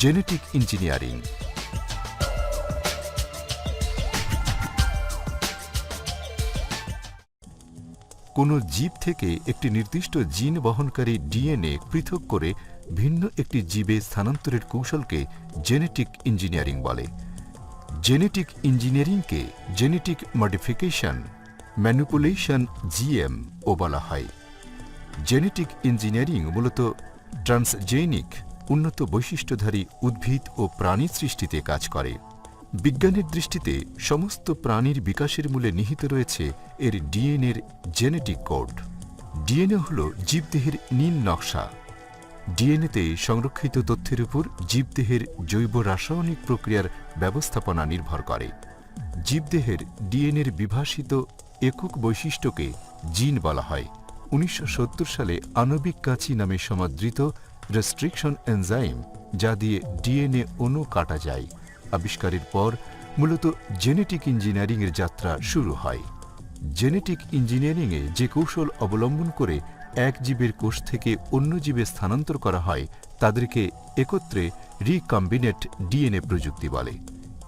Genetic engineering. কোনো জীব থেকে একটি নির্দিষ্ট জিন বহনকারী ডিএনএ পৃথক করে ভিন্ন একটি জীবে স্থানান্তরের কৌশলকে জেনেটিক ইঞ্জিনিয়ারিং বলে। জেনেটিক ইঞ্জিনিয়ারিংকে জেনেটিক মডিফিকেশন, ম্যানুপুলেশন, জিএম ও বলা হয়। জেনেটিক ইঞ্জিনিয়ারিং মূলত ট্রান্সজেনিক উন্নত বৈশিষ্ট্যধারী উদ্ভিদ ও প্রাণী সৃষ্টিতে কাজ করে। বিজ্ঞানের দৃষ্টিতে সমস্ত প্রাণীর বিকাশের মূলে নিহিত রয়েছে এর ডিএনএর জেনেটিক কোড। ডিএনএ হল জীবদেহের নীল নকশা। ডিএনএতে সংরক্ষিত তথ্যের উপর জীবদেহের জৈব রাসায়নিক প্রক্রিয়ার ব্যবস্থাপনা নির্ভর করে। জীবদেহের ডিএনএর বিভাষিত একক বৈশিষ্ট্যকে জিন বলা হয়। উনিশশো সত্তর সালে আণবিক কাঁচি নামে সমাদৃত রেস্ট্রিকশন এনজাইম যা দিয়ে ডিএনএ অণু কাটা যায়। আবিষ্কারের পর মূলত জেনেটিক ইঞ্জিনিয়ারিংয়ের যাত্রা শুরু হয়। জেনেটিক ইঞ্জিনিয়ারিংয়ে যে কৌশল অবলম্বন করে এক জীবের কোষ থেকে অন্য জীবে স্থানান্তর করা হয়, তাদেরকে একত্রে রিকম্বিনেট ডিএনএ প্রযুক্তি বলে।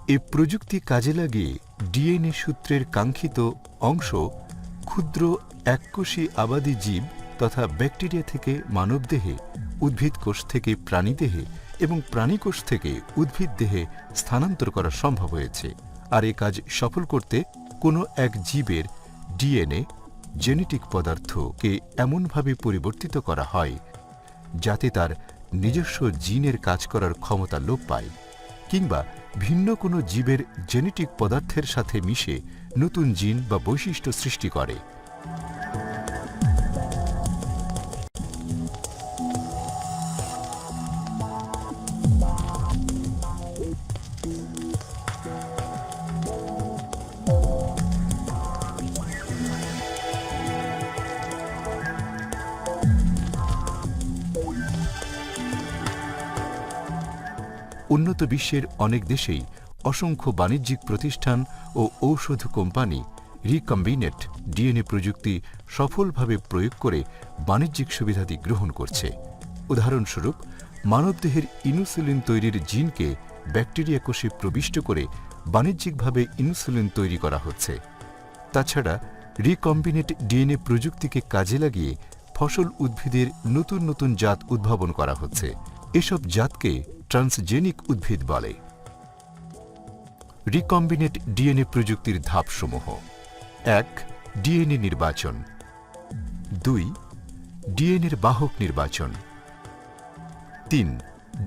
এ প্রযুক্তি কাজে লাগিয়ে ডিএনএ সূত্রের কাঙ্ক্ষিত অংশ ক্ষুদ্র এককোষী আবাদী জীব তথা ব্যাকটেরিয়া থেকে মানবদেহে, উদ্ভিদ কোষ থেকে প্রাণীদেহে এবং প্রাণীকোষ থেকে উদ্ভিদ দেহে স্থানান্তর করা সম্ভব হয়েছে। আর এ কাজ সফল করতে কোনো এক জীবের ডিএনএ, জেনেটিক পদার্থকে এমনভাবে পরিবর্তিত করা হয় যাতে তার নিজস্ব জিনের কাজ করার ক্ষমতা লোপ পায় কিংবা ভিন্ন কোনো জীবের জেনেটিক পদার্থের সাথে মিশে নতুন জিন বা বৈশিষ্ট্য সৃষ্টি করে। উন্নত বিশ্বের অনেক দেশেই অসংখ্য বাণিজ্যিক প্রতিষ্ঠান ও ঔষধ কোম্পানি রিকম্বিনেট ডিএনএ প্রযুক্তি সফলভাবে প্রয়োগ করে বাণিজ্যিক সুবিধাদি গ্রহণ করছে। উদাহরণস্বরূপ, মানবদেহের ইনসুলিন তৈরির জিনকে ব্যাকটেরিয়া কোষে প্রবিষ্ট করে বাণিজ্যিকভাবে ইনসুলিন তৈরি করা হচ্ছে। তাছাড়া, রিকম্বিনেট ডিএনএ প্রযুক্তিকে কাজে লাগিয়ে ফসল উদ্ভিদের নতুন নতুন জাত উদ্ভাবন করা হচ্ছে। এসব জাতকে ট্রান্সজেনিক উদ্ভিদ বলে। রিকম্বিনেট ডিএনএ প্রযুক্তির ধাপসমূহ। এক, ডিএনএ নির্বাচন। দুই, ডিএনএর বাহক নির্বাচন। তিন,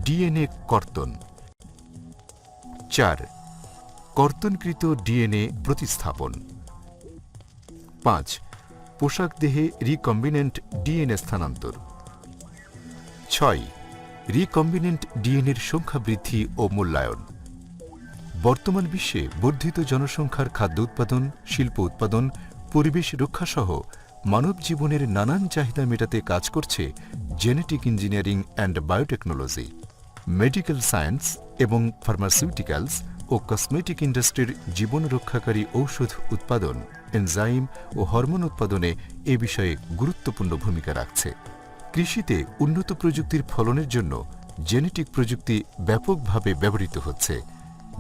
ডিএনএ কর্তন। চার, কর্তনকৃত ডিএনএ প্রতিস্থাপন। পাঁচ, পোশাক দেহে রিকম্বিনেন্ট ডিএনএ স্থানান্তর। ছয় রিকম্বিনেন্ট ডিএনএর সংখ্যা বৃদ্ধি ও মূল্যায়ন। বর্তমান বিশ্বে বর্ধিত জনসংখ্যার খাদ্য উৎপাদন, শিল্প উৎপাদন, পরিবেশ রক্ষাসহ মানব জীবনের নানান চাহিদা মেটাতে কাজ করছে genetic engineering and biotechnology medical science এবং ফার্মাসিউটিক্যালস ও কসমেটিক ইন্ডাস্ট্রির জীবন রক্ষাকারী ঔষধ উৎপাদন এনজাইম ও হরমোন উৎপাদনে এ বিষয়ে গুরুত্বপূর্ণ ভূমিকা রাখছে। কৃষিতে উন্নত প্রযুক্তির ফলনের জন্য জেনেটিক প্রযুক্তি ব্যাপকভাবে ব্যবহৃত হচ্ছে,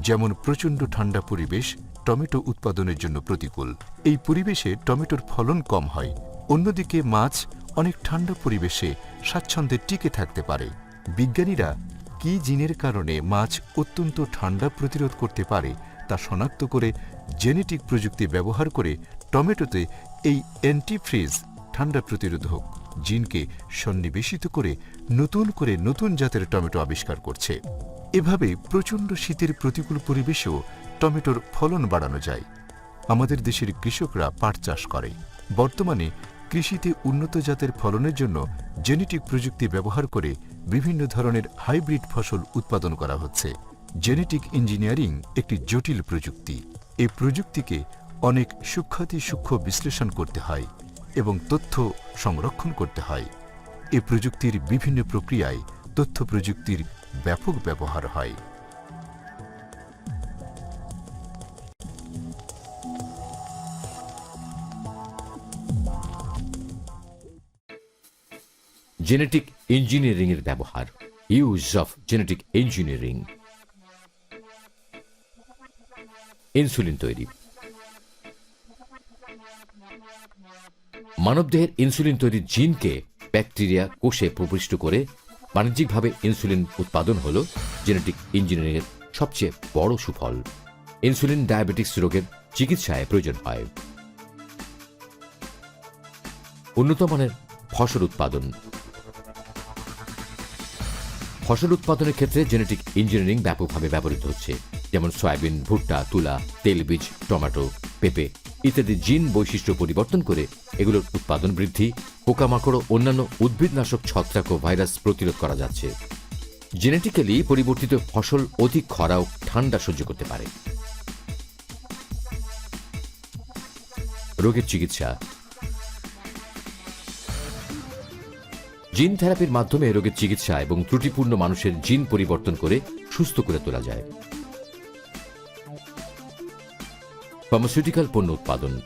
যেমন প্রচণ্ড ঠান্ডা পরিবেশ টমেটো উৎপাদনের জন্য প্রতিকূল। এই পরিবেশে টমেটোর ফলন কম হয়, অন্যদিকে মাছ অনেক ঠান্ডা পরিবেশে স্বাচ্ছন্দ্যে টিকে থাকতে পারে। বিজ্ঞানীরা কি জিনের কারণে মাছ অত্যন্ত ঠান্ডা প্রতিরোধ করতে পারে তা শনাক্ত করে জেনেটিক প্রযুক্তি ব্যবহার করে টমেটোতে এই অ্যান্টিফ্রিজ ঠান্ডা প্রতিরোধক জিনকে সন্নিবেশিত করে নতুন করে নতুন জাতের টমেটো আবিষ্কার করছে। এভাবে প্রচণ্ড শীতের প্রতিকূল পরিবেশেও টমেটোর ফলন বাড়ানো যায়। আমাদের দেশের কৃষকরা পাট চাষ করে। বর্তমানে কৃষিতে উন্নত জাতের ফলনের জন্য জেনেটিক প্রযুক্তি ব্যবহার করে বিভিন্ন ধরনের হাইব্রিড ফসল উৎপাদন করা হচ্ছে। জেনেটিক ইঞ্জিনিয়ারিং একটি জটিল প্রযুক্তি। এই প্রযুক্তিকে অনেক সূক্ষাতি সূক্ষ্ম বিশ্লেষণ করতে হয়। এবং তথ্য সংরক্ষণ করতে হয়। এ প্রযুক্তির বিভিন্ন প্রক্রিয়ায় তথ্য প্রযুক্তির ব্যাপক ব্যবহার হয়। জেনেটিক ইঞ্জিনিয়ারিংয়ের ব্যবহার। Use of genetic engineering insulin তৈরি। মানবদেহের ইনসুলিন তৈরির জিনকে ব্যাকটেরিয়া কোষে প্রবিষ্ট করে বাণিজ্যিকভাবে ইনসুলিন উৎপাদন হল জেনেটিক ইঞ্জিনিয়ারিংয়ের সবচেয়ে বড় সুফল। ইনসুলিন ডায়াবেটিক্স রোগের চিকিৎসায় প্রয়োজন হয়। উন্নত মানের ফসল উৎপাদন। ফসল উৎপাদনের ক্ষেত্রে জেনেটিক ইঞ্জিনিয়ারিং ব্যাপকভাবে ব্যবহৃত হচ্ছে, যেমন সয়াবিন, ভুট্টা, তুলা তেলবীজ টমেটো, পেঁপে ইত্যাদি জিন বৈশিষ্ট্য পরিবর্তন করে এগুলোর উৎপাদন বৃদ্ধি, পোকামাকড় ও অন্যান্য উদ্ভিদনাশক ছত্রাক ও ভাইরাস প্রতিরোধ করা যাচ্ছে। জেনেটিক্যালি পরিবর্তিত ফসল অধিক খরা ও ঠান্ডা সহ্য করতে পারে। রোগের চিকিৎসা। জিন থেরাপির মাধ্যমে রোগের চিকিৎসা এবং ত্রুটিপূর্ণ মানুষের জিন পরিবর্তন করে সুস্থ করে তোলা যায়। ফার্মাসিউটিক্যাল পণ্য উৎপাদন।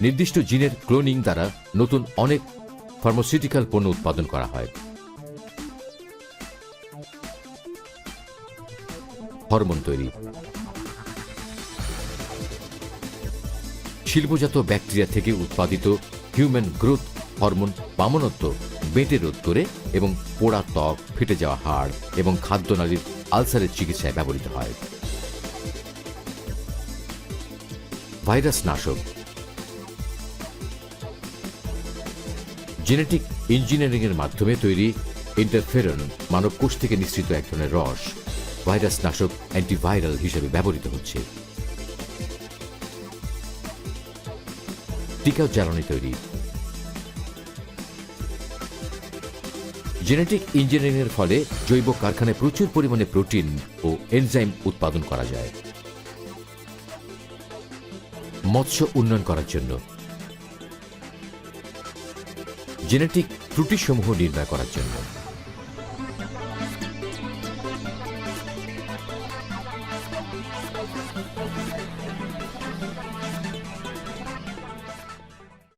নির্দিষ্ট জিনের ক্লোনিং দ্বারা নতুন অনেক ফার্মাসিউটিক্যাল পণ্য উৎপাদন করা হয়। হরমোন তৈরি। শিল্পজাত ব্যাকটেরিয়া থেকে উৎপাদিত হিউম্যান গ্রোথ হরমোন বামনত্ব বেটে রোধ করে এবং পোড়া ত্বক, ফেটে যাওয়া হাড় এবং খাদ্যনালীর আলসারের চিকিৎসায় ব্যবহৃত হয়। ভাইরাস নাশক জেনেটিক ইঞ্জিনিয়ারিং এর মাধ্যমে তৈরি ইন্টারফেরন মানব কোষ থেকে নিঃসৃত এক ধরনের রস ভাইরাস নাশক অ্যান্টিভাইরাল হিসেবে ব্যবহৃত হচ্ছে। টিকা জ্বালানি তৈরি। জেনেটিক ইঞ্জিনিয়ারিং এর ফলে জৈব কারখানায় প্রচুর পরিমাণে প্রোটিন ও এনজাইম উৎপাদন করা যায়। মৎস্য উন্নয়ন করার জন্য। জেনেটিক ত্রুটিসমূহ নির্ণয় করার জন্য।